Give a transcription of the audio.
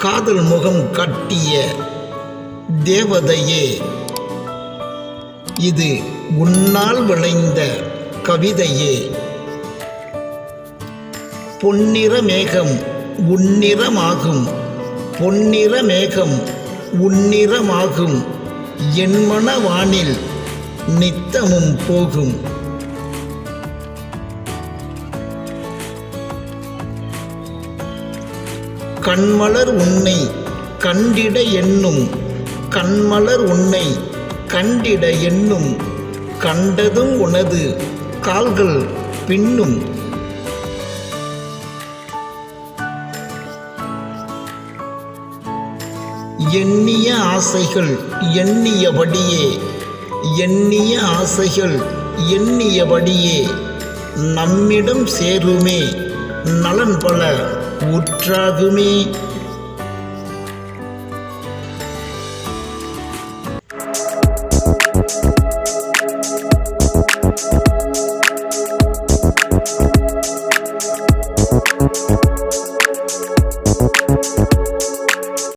காதல் முகம் கட்டிய தேவதையே. இது உன்னால் விளைந்த கவிதையே. பொன்னிற மேகம் உன்னிறமாகும். பொன்னிற மேகம் உன்னிறமாகும். என் மனவானில் நித்தமும் போகும். கண்மலர் உன்னை கண்டிட எண்ணும் கண்மலர் உன்னை கண்டிட எண்ணும் கண்டதும் உனது கால்கள் பின்னும். எண்ணிய ஆசைகள் எண்ணியபடியே எண்ணிய ஆசைகள் எண்ணியபடியே நம்மிடம் சேருமே நலன் பல கூற்றாகுமே Thank